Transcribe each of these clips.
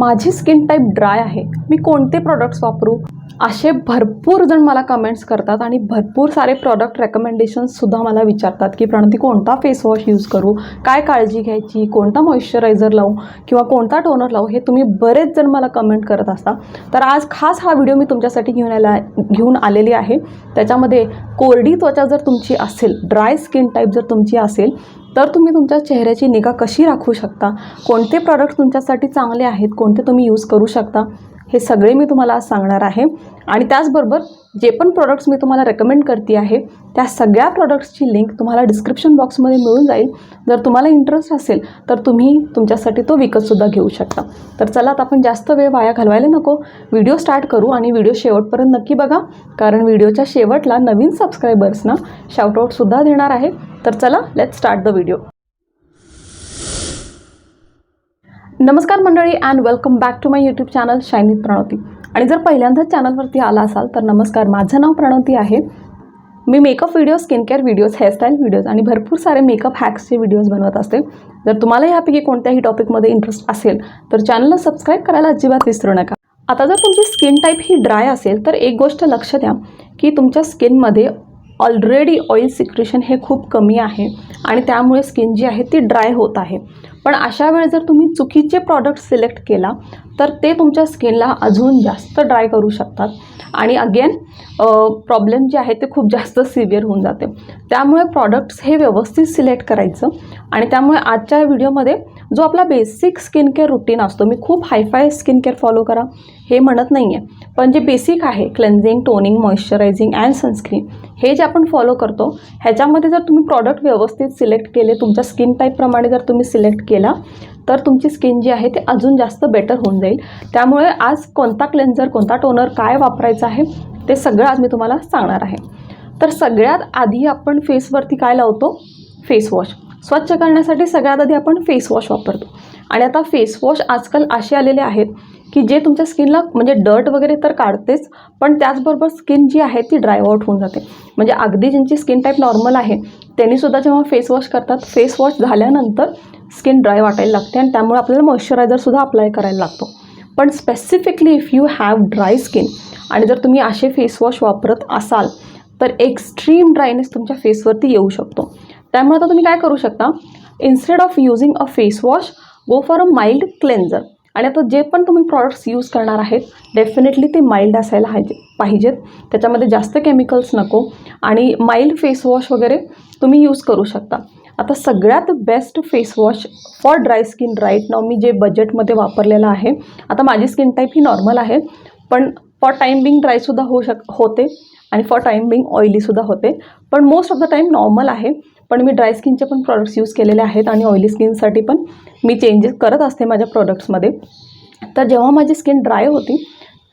माझी skin type dry आहे. मी कोणते प्रॉडक्ट्स वापरू? असे भरपूर जण मला कमेंट्स करतात आणि भरपूर सारे प्रॉडक्ट रेकमेंडेशन्ससुद्धा मला विचारतात की प्रणती कोणता फेस वॉश यूज करू? काय काळजी घ्यायची? कोणता मॉइश्चरायझर लावू? किंवा कोणता टोनर लावू? हे तुम्ही बरेच जण मला कमेंट करत असता. तर आज खास हा व्हिडिओ मी तुमच्यासाठी घेऊन आला घेऊन आलेली आहे. त्याच्यामध्ये कोरडी त्वचा जर तुमची असेल ड्राय स्किन टाईप जर तुमची असेल तर तुम्ही तुमच्या चेहऱ्याची निगा कशी राखू शकता? कोणते प्रॉडक्ट तुमच्यासाठी चांगले आहेत? कोणते तुम्ही यूज करू शकता? हे सगळे मी तुम्हाला आज सांगणार आहे. आणि त्याचबरोबर जे पण प्रोडक्ट्स मी तुम्हाला रेकमेंड करते आहे त्या सगळ्या प्रॉडक्ट्सची लिंक तुम्हाला डिस्क्रिप्शन बॉक्समध्ये मिळून जाईल. जर तुम्हाला इंटरेस्ट असेल तर तुम्ही तुमच्यासाठी तो विकतसुद्धा घेऊ शकता. तर चला आता आपण जास्त वेळ वाया घालवायला नको. व्हिडिओ स्टार्ट करू आणि व्हिडिओ शेवटपर्यंत नक्की बघा. कारण व्हिडिओच्या शेवटला नवीन सबस्क्रायबर्सना शाउटआउटसुद्धा देणार आहे. तर चला लेट स्टार्ट द व्हिडिओ नमस्कार मंडळी and welcome back to my YouTube channel शायनीत Pranavati आणि जर पहिल्यांदाच चॅनलवरती आला असाल तर नमस्कार. माझं नाव प्रणवती आहे. मी makeup video skin care videos hairstyle videos आणि भरपूर सारे मेकअप हॅक्सचे व्हिडिओज बनवत असते. जर तुम्हाला यापैकी कोणत्याही टॉपिकमध्ये इंटरेस्ट असेल तर चॅनलला सबस्क्राईब करायला अजिबात विसरू नका. आता जर तुमची स्किन टाईप ही ड्राय असेल तर एक गोष्ट लक्ष द्या की तुमच्या स्किनमध्ये ऑलरेडी ऑइल सिक्रेशन हे खूप कमी आहे. आणि त्यामुळे स्किन जी आहे ती ड्राय होत आहे. पण अशा वेळेस जर तुम्ही चुकीचे प्रॉडक्ट सिलेक्ट केला तर ते तुमच्या स्किनला अजून जास्त ड्राय करू शकतात. आणि अगेन प्रॉब्लेम जे आहे ते खूप जास्त सिव्हिअर होऊन जाते. त्यामुळे प्रॉडक्ट्स हे व्यवस्थित सिलेक्ट करायचं. आणि त्यामुळे आजच्या व्हिडिओमध्ये जो आपला बेसिक स्किन केअर रुटीन असतो मी खूप हायफाय स्किन केअर फॉलो करा हे म्हणत नाही आहे पण जे बेसिक आहे cleansing toning moisturising and sunscreen हे जे आपण फॉलो करतो ह्याच्यामध्ये जर तुम्ही प्रॉडक्ट व्यवस्थित सिलेक्ट केले तुमच्या स्किन टाईपप्रमाणे जर तुम्ही सिलेक्ट केला तर तुमची स्किन जी आहे ते अजून जास्त बेटर होऊन जाईल. त्यामुळे आज कोणता क्लेन्झर कोणता टोनर काय वापरायचा आहे ते सगळं आज मी तुम्हाला सांगणार आहे. तर सगळ्यात आधी आपण फेसवरती काय लावतो? फेस वॉश स्वच्छ करण्यासाठी सगळ्यात आधी आपण फेस वॉश वापरतो. आणि आता फेस वॉश आजकाल असे आलेले आहेत की जे तुमच्या स्किनला म्हणजे डर्ट वगैरे तर काढतेच पण त्याचबरोबर स्किन जी आहे ती ड्राय आउट होऊन जाते. म्हणजे अगदी ज्यांची स्किन टाईप नॉर्मल आहे त्यांनीसुद्धा जेव्हा फेस वॉश करतात फेस वॉश झाल्यानंतर स्किन ड्राय वाटायला लागते आणि त्यामुळे आपल्याला मॉइश्चरायझरसुद्धा अप्लाय करायला लागतो. पण specifically if you have dry skin आणि जर तुम्ही असे फेस वॉश वापरत असाल तर एक्स्ट्रीम ड्रायनेस तुमच्या फेसवरती येऊ शकतो. त्यामुळे आता तुम्ही काय करू शकता instead of using a face wash go for a mild cleanser आणि आता जे पण तुम्ही प्रॉडक्ट्स यूज करणार आहेत डेफिनेटली ते माइल्ड असायला हायजे पाहिजेत. त्याच्यामध्ये जास्त केमिकल्स नको. आणि माइल्ड फेस वॉश वगैरे तुम्ही यूज करू शकता. आता सगळ्यात best face wash for dry skin right नाव मी जे बजेटमध्ये वापरलेलं आहे आता माझी स्किन टाईप ही नॉर्मल आहे पण फॉर टाईम बिंग ड्रायसुद्धा होऊ शक होते आणि फॉर टाईम बिंग ऑइलीसुद्धा होते. पण most of the time normal आहे. पण मी ड्राय स्किनचे पण प्रॉडक्ट्स यूज केलेले आहेत आणि ऑइली स्किनसाठी पण मी चेंजेस करत असते माझ्या प्रॉडक्ट्समध्ये तर जेव्हा माझी स्किन ड्राय होती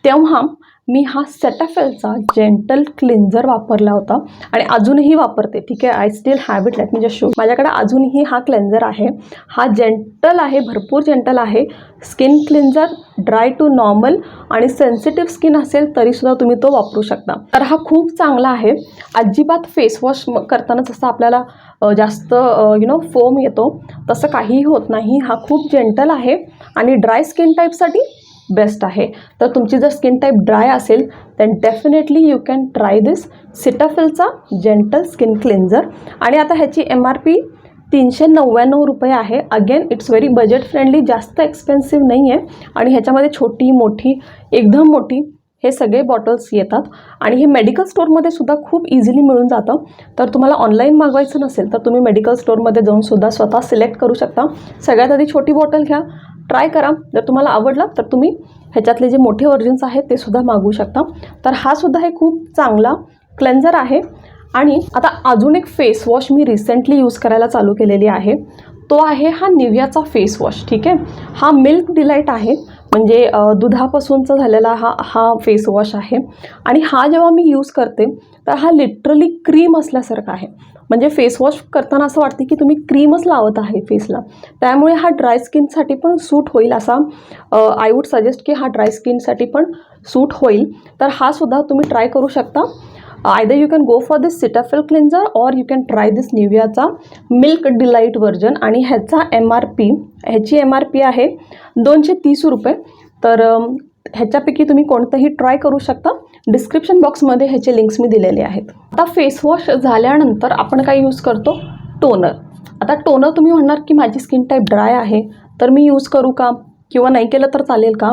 तेव्हा मी हा सेटाफेलचा जेंटल क्लिन्झर वापरला होता आणि अजूनही वापरते. ठीक आहे? I still have it let me just show माझ्याकडे अजूनही हा क्लेन्झर आहे. हा जेंटल आहे भरपूर जेंटल आहे. Skin cleanser dry to normal आणि सेन्सिटिव्ह स्किन असेल तरीसुद्धा तुम्ही तो वापरू शकता. तर हा खूप चांगला आहे. अजिबात फेस वॉश करताना जसं आपल्याला जास्त यु नो फोम येतो तसं काहीही होत नाही. हा खूप जेंटल आहे आणि ड्राय स्किन टाईपसाठी बेस्ट आहे. तर तुमची जर स्किन टाईप ड्राय असेल then definitely you can try this सिटाफिलचा gentle skin cleanser आणि आता ह्याची एम आर पी तीनशे नव्याण्णव रुपये आहे. Again it's very budget friendly जास्त एक्सपेन्सिव्ह नाही आहे आणि ह्याच्यामध्ये छोटी मोठी एकदम मोठी हे सगळे बॉटल्स येतात. आणि हे मेडिकल स्टोअरमध्ये सुद्धा खूप इझिली मिळून जातं. तर तुम्हाला ऑनलाईन मागवायचं नसेल तर तुम्ही मेडिकल स्टोअरमध्ये जाऊन सुद्धा स्वतः सिलेक्ट करू शकता. सगळ्यात आधी छोटी बॉटल घ्या. ट्राय करा. जर तुम्हाला आवडला तर तुम्ही ह्याच्यातले जे मोठे व्हर्जन्स आहेत ते सुद्धा मागवू शकता. तर हा सुद्धा हे खूप चांगला क्लेन्झर आहे. आणि आता अजून एक फेस वॉश मी रिसेंटली यूज करायला चालू केलेली आहे. तो आहे हा निव्याचा फेस वॉश ठीक आहे? हा मिल्क डिलाईट आहे. म्हणजे दुधापासूनचा झालेला हा हा फेस वॉश आहे. आणि हा जेव्हा मी यूज करते तर हा लिटरली क्रीम असल्यासारखा आहे. म्हणजे फेसवॉश करताना असं वाटते की तुम्ही क्रीमच लावत आहे फेसला त्यामुळे हा ड्राय स्किनसाठी पण सूट होईल असा आय वूड सजेस्ट की हा ड्राय स्किनसाठी पण सूट होईल. तर हा सुद्धा तुम्ही ट्राय करू शकता. Either you can go for this Cetaphil cleanser or you can try this निव्हियाचा milk delight version आणि ह्याचा एम आर पी ह्याची एम आर पी आहे दोनशे तीस रुपये. तर ह्याच्यापैकी तुम्ही कोणतंही ट्राय करू शकता. डिस्क्रिप्शन बॉक्समध्ये ह्याचे लिंक्स मी दिलेले आहेत. आता फेसवॉश झाल्यानंतर आपण काय यूज करतो? टोनर आता टोनर तुम्ही म्हणणार की माझी स्किन टाईप ड्राय आहे तर मी यूज करू का? किंवा नाही केलं तर चालेल का?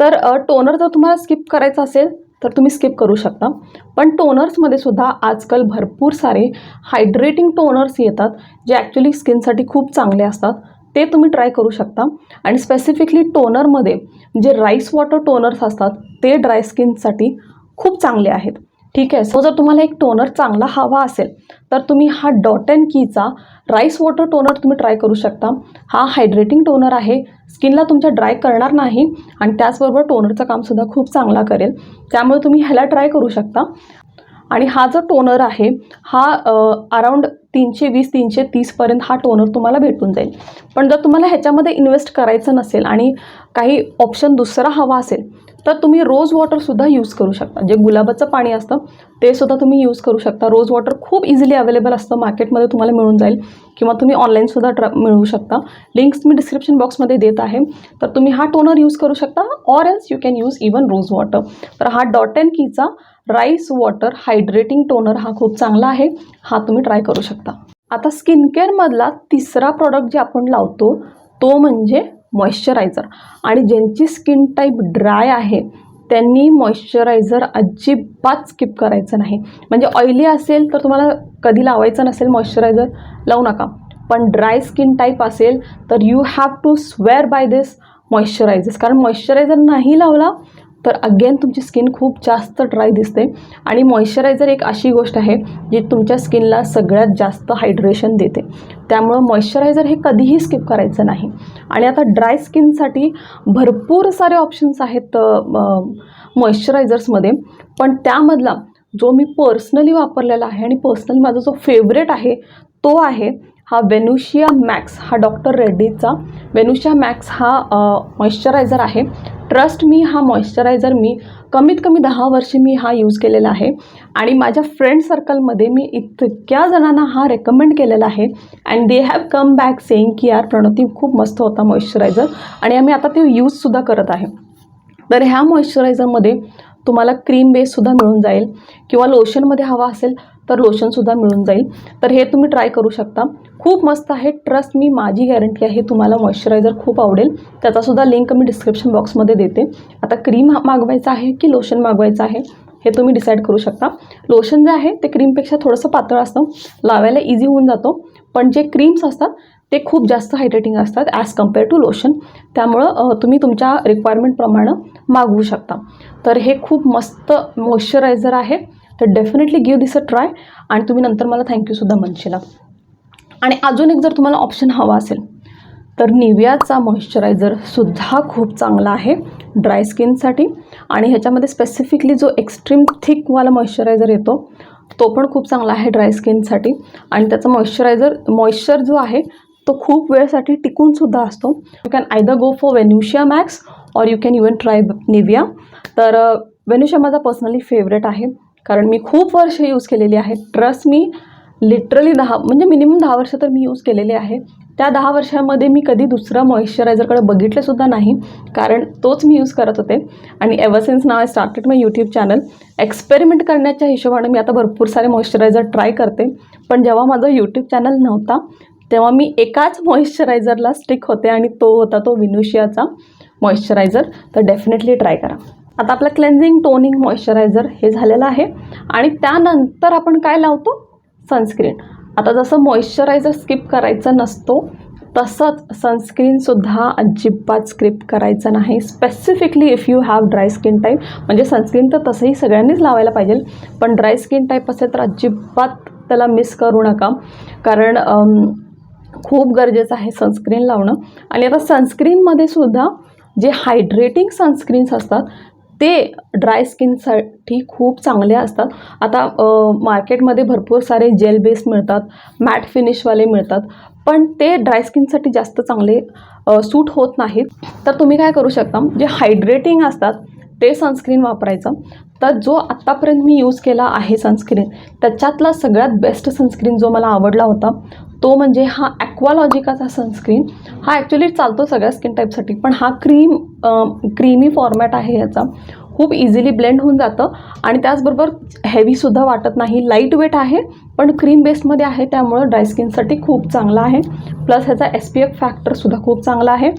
तर टोनर जर तुम्हाला स्किप करायचं असेल तर तुम्ही स्किप करू शकता. पण टोनर्समध्ये सुद्धा आजकाल भरपूर सारे हायड्रेटिंग टोनर्स येतात जे ॲक्च्युली स्किनसाठी खूप चांगले असतात. ते तुम्ही ट्राय करू शकता. आणि स्पेसिफिकली टोनरमध्ये जे राईस वॉटर टोनर्स असतात ते ड्राय स्किनसाठी खूप चांगले आहेत. ठीक आहे? सो जर तुम्हाला एक टोनर चांगला हवा असेल तर तुम्ही हा डॉट अँड कीचा राईस वॉटर टोनर तुम्ही ट्राय करू शकता. हा हायड्रेटिंग टोनर आहे. स्किनला तुमच्या ड्राय करणार नाही आणि त्याचबरोबर टोनरचं कामसुद्धा खूप चांगला करेल. त्यामुळे तुम्ही ह्याला ट्राय करू शकता. आणि हा जो टोनर आहे हा अराऊंड तीनशे वीस तीनशे तीसपर्यंत हा टोनर तुम्हाला भेटून जाईल. पण जर तुम्हाला ह्याच्यामध्ये इन्व्हेस्ट करायचं नसेल आणि काही ऑप्शन दुसरा हवा असेल तर तुम्ही रोज वॉटरसुद्धा यूज करू शकता. जे गुलाबाचं पाणी असतं ते सुद्धा तुम्ही यूज करू शकता. रोज वॉटर खूप इझिली अवेलेबल असतं. मार्केटमध्ये तुम्हाला मिळून जाईल. किंवा तुम्ही ऑनलाईनसुद्धा ट्र मिळवू शकता. लिंक्स मी डिस्क्रिप्शन बॉक्समध्ये देत आहे. तर तुम्ही हा टोनर यूज करू शकता. Or else you can use even rose water तर हा डॉट अँड कीचा राईस वॉटर हायड्रेटिंग टोनर हा खूप चांगला आहे. हा तुम्ही ट्राय करू शकता. आता स्किन केअरमधला तिसरा प्रॉडक्ट जे आपण लावतो तो म्हणजे मॉइश्चरायझर आणि ज्यांची स्किन टाईप ड्राय आहे त्यांनी मॉइश्चरायझर अजिबात स्किप करायचं नाही. म्हणजे ऑइली असेल तर तुम्हाला कधी लावायचं नसेल मॉइश्चरायझर लावू नका. पण ड्राय स्किन टाईप असेल तर you have to swear by this moisturisers कारण मॉइश्चरायझर नाही लावला तर अगेन तुमची स्किन खूप जास्त ड्राय दिसते. आणि मॉइश्चरायझर एक अशी गोष्ट आहे जी तुमच्या स्किनला सगळ्यात जास्त हायड्रेशन देते. त्यामुळं मॉइश्चरायझर हे कधीही स्किप करायचं नाही. आणि आता ड्राय स्किनसाठी भरपूर सारे ऑप्शन्स आहेत मॉइश्चरायझर्समध्ये पण त्यामधला जो मी पर्सनली वापरलेला आहे आणि पर्सनली माझा जो फेवरेट आहे तो आहे हा वेनुशिया मॅक्स हा डॉक्टर रेड्डीचा वेनुशिया मॅक्स हा मॉइश्चरायझर आहे. ट्रस्ट मी हा मॉइश्चरायझर मी कमीत कमी दहा वर्षे मी हा यूज केलेला आहे. आणि माझ्या फ्रेंड सर्कलमध्ये मी इतक्या जणांना हा रेकमेंड केलेला आहे. And they have come back saying की यार प्रणती खूप मस्त होता मॉइश्चरायझर आणि आम्ही आता ते यूजसुद्धा करत आहे. तर ह्या मॉइश्चरायझरमध्ये तुम्हाला क्रीम बेससुद्धा मिळून जाईल. किंवा लोशनमध्ये हवा असेल तर लोशनसुद्धा मिळून जाईल. तर हे तुम्ही ट्राय करू शकता. खूप मस्त आहे. ट्रस्ट मी माझी गॅरंटी आहे तुम्हाला मॉइश्चरायझर खूप आवडेल. त्याचासुद्धा लिंक मी डिस्क्रिप्शन बॉक्समध्ये देते. आता क्रीम मागवायचं आहे की लोशन मागवायचं आहे? हे तुम्ही डिसाईड करू शकता. लोशन जे आहे ते क्रीमपेक्षा थोडंसं पातळ असतं. लावायला इझी होऊन जातो. पण जे क्रीम्स असतात ते खूप जास्त हायड्रेटिंग असतात ॲज कंपेअर टू लोशन त्यामुळं तुम्ही तुमच्या रिक्वायरमेंटप्रमाणे मागवू शकता. तर हे खूप मस्त मॉइश्चरायझर आहे. तर definitely give this a try आणि तुम्ही नंतर मला थँक्यूसुद्धा म्हणशीला. आणि अजून एक जर तुम्हाला ऑप्शन हवा असेल तर निव्हियाचा मॉइश्चरायझरसुद्धा खूप चांगला आहे ड्राय स्किनसाठी आणि ह्याच्यामध्ये स्पेसिफिकली जो एक्स्ट्रीम थिकवाला मॉइश्चरायझर येतो तो पण खूप चांगला आहे ड्राय स्किनसाठी आणि त्याचा मॉइश्चरायझर मॉइश्चर जो आहे तो खूप वेळसाठी टिकूनसुद्धा असतो. You can either go for Venusia Max or you can even try Nivea तर वेन्युशिया माझा पर्सनली फेवरेट आहे. कारण मी खूप वर्ष यूज केलेली आहे. ट्रस्ट मी लिटरली दहा म्हणजे मिनिमम दहा वर्ष तर मी यूज केलेले आहे. त्या दहा वर्षामध्ये मी कधी दुसरा मॉइश्चरायझरकडे बघितलेसुद्धा नाही. कारण तोच मी यूज करत होते. आणि ever since now I started my YouTube channel experiment करण्याच्या हिशोबाने मी आता भरपूर सारे मॉइश्चरायझर ट्राय करते. पण जेव्हा माझं यूट्यूब चॅनल नव्हता तेव्हा मी एकाच मॉइश्चरायझरला स्टिक होते आणि तो होता तो विनुशियाचा मॉइश्चरायझर तर डेफिनेटली ट्राय करा. आता आपलं क्लेन्झिंग टोनिंग मॉइश्चरायझर हे झालेलं आहे. आणि त्यानंतर आपण काय लावतो? सनस्क्रीन आता जसं मॉइश्चरायझर स्किप करायचं नसतो तसंच सनस्क्रीनसुद्धा अजिबात स्क्रिप करायचं नाही. Specifically if you have dry skin type म्हणजे सनस्क्रीन तर तसंही सगळ्यांनीच लावायला पाहिजे. पण ड्राय स्किन टाईप असेल तर अजिबात त्याला मिस करू नका. कारण खूप गरजेचं आहे सनस्क्रीन लावणं. आणि आता सनस्क्रीनमध्ये सुद्धा जे हायड्रेटिंग सनस्क्रीन्स असतात ते ड्राय स्किनसाठी खूप चांगले असतात. आता मार्केटमध्ये भरपूर सारे जेल बेस्ड मिळतात मॅट फिनिशवाले मिळतात पण ते ड्राय स्किनसाठी जास्त चांगले सूट होत नाहीत. तर तुम्ही काय करू शकता जे हायड्रेटिंग असतात ते सनस्क्रीन वापरायचं. तर जो आत्तापर्यंत मी यूज केला आहे सनस्क्रीन त्याच्यातला सगळ्यात बेस्ट सनस्क्रीन जो मला आवडला होता तो म्हणजे हा ॲक्वालॉजिकाचा सनस्क्रीन हा ॲक्च्युली चालतो सगळ्या स्किन टाईपसाठी पण हा क्रीम क्रीमी फॉर्मॅट आहे याचा. खूप इझिली ब्लेंड होऊन जातं आणि त्याचबरोबर हेवीसुद्धा वाटत नाही. लाइट वेट आहे पण क्रीम बेसमध्ये आहे त्यामुळं ड्राय स्किनसाठी खूप चांगला आहे. प्लस ह्याचा एस पी एफ फॅक्टरसुद्धा खूप चांगला आहे.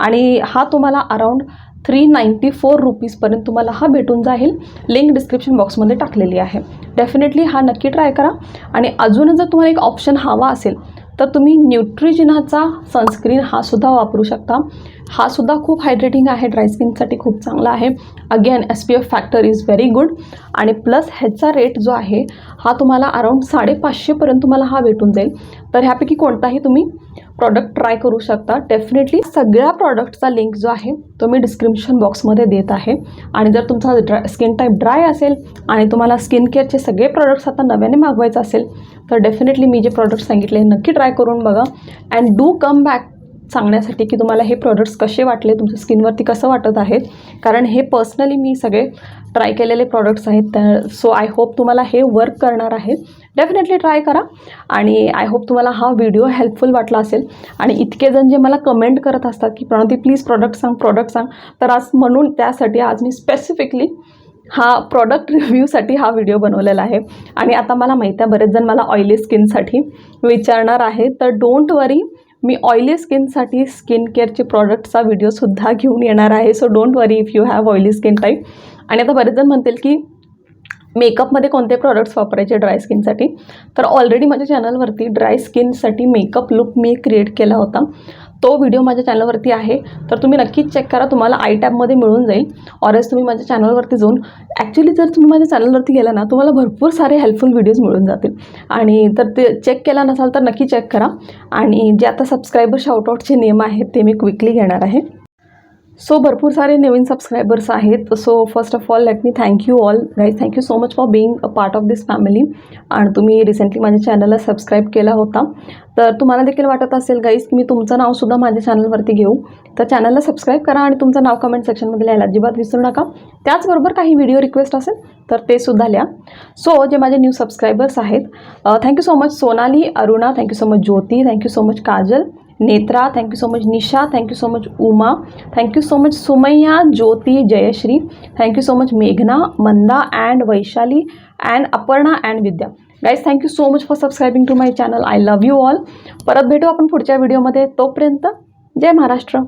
आणि हा तुम्हाला अराऊंड थ्री नाईंटी फोर रुपीजपर्यंत तुम्हाला हा भेटून जाईल. लिंक डिस्क्रिप्शन बॉक्समध्ये टाकलेली आहे. डेफिनेटली हा नक्की ट्राय करा. आणि अजून जर तुम्हाला एक ऑप्शन हवा असेल तर तुम्ही न्यूट्रिजिनाचा सनस्क्रीन हा सुद्धा वापरू शकता. हा सुद्धा खूप हायड्रेटिंग आहे. ड्राय स्किनसाठी खूप चांगला आहे. Again S P F factor is very good आणि प्लस ह्याचा रेट जो आहे हा तुम्हाला अराऊंड साडेपाचशेपर्यंत तुम्हाला हा भेटून जाईल. तर ह्यापैकी कोणताही तुम्ही प्रॉडक्ट ट्राय करू शकता. डेफिनेटली सगळ्या प्रॉडक्टचा लिंक जो आहे तो मी डिस्क्रिप्शन बॉक्समध्ये देत आहे. आणि जर तुमचा ड्राय स्किन टाईप ड्राय असेल आणि तुम्हाला स्किन केअरचे सगळे प्रॉडक्ट्स आता नव्याने मागवायचं असेल तर डेफिनेटली मी जे प्रॉडक्ट सांगितले हे नक्की ट्राय करून बघा. अँड डू कम बॅक सांगण्यासाठी की तुम्हाला हे प्रोडक्ट्स कसे वाटले तुमच्या स्किनवरती कसं वाटत आहेत कारण हे पर्सनली मी सगळे ट्राय केलेले प्रॉडक्ट्स आहेत. त्या सो आय होप तुम्हाला हे वर्क करणार आहे. डेफिनेटली ट्राय करा. आणि आय होप तुम्हाला हा व्हिडिओ हेल्पफुल वाटला असेल. आणि इतके जण जे मला कमेंट करत असतात की प्रणती प्लीज प्रॉडक्ट सांग प्रॉडक्ट सांग. तर आज म्हणून त्यासाठी आज मी स्पेसिफिकली हा प्रॉडक्ट रिव्ह्यूसाठी हा व्हिडिओ बनवलेला आहे. आणि आता मला माहीत आहे बरेच जण मला ऑइली स्किनसाठी विचारणार आहे. तर डोंट वरी मी ऑइली स्किनसाठी स्किन केअरचे प्रॉडक्टचा व्हिडिओसुद्धा घेऊन येणार आहे. So don't worry if you have oily skin type आणि आता बरेच जण म्हणतील की मेकअपमध्ये कोणते प्रॉडक्ट्स वापरायचे ड्राय स्किनसाठी तर ऑलरेडी माझ्या चॅनलवरती ड्राय स्किनसाठी मेकअप लुक मी क्रिएट केला होता. तो व्हिडिओ माझ्या चॅनलवरती आहे. तर तुम्ही नक्कीच चेक करा. तुम्हाला आय टॅबमध्ये मिळून जाईल. ऑरएस तुम्ही माझ्या चॅनलवरती जाऊन ॲक्च्युली जर तुम्ही माझ्या चॅनलवरती गेला ना तुम्हाला भरपूर सारे हेल्पफुल व्हिडिओज मिळून जातील. आणि तर ते चेक केला नसाल तर नक्की चेक करा. आणि जे आता सबस्क्रायबर शाउटआउटचे नियम आहेत ते मी क्विकली घेणार आहे. सो भरपूर सारे नवीन सबस्क्रायबर्स आहेत. So first of all let me thank you all guys thank you so much for being a part of this family आणि तुम्ही रिसेंटली माझ्या चॅनलला सबस्क्राईब केला होता. तर तुम्हाला देखील वाटत असेल गाईज की मी तुमचं नावसुद्धा माझ्या चॅनलवरती घेऊ. तर चॅनलला सबस्क्राईब करा आणि तुमचं नाव कमेंट सेक्शनमध्ये लिहायला अजिबात विसरू नका. त्याचबरोबर काही व्हिडिओ रिक्वेस्ट असेल तर ते सुद्धा लिहा. सो जे माझे न्यू सबस्क्रायबर्स आहेत thank you so much Sonali Aruna thank you so much Jyoti thank you so much Kajal. Netra thank you so much Nisha thank you so much Uma thank you so much Sumayya Jyoti Jayashree thank you so much मेघना Manda and Vaishali and Aparna and Vidya guys thank you so much for subscribing to my channel I love you all परत भेटू आपण पुढच्या व्हिडिओमध्ये तोपर्यंत जय महाराष्ट्र.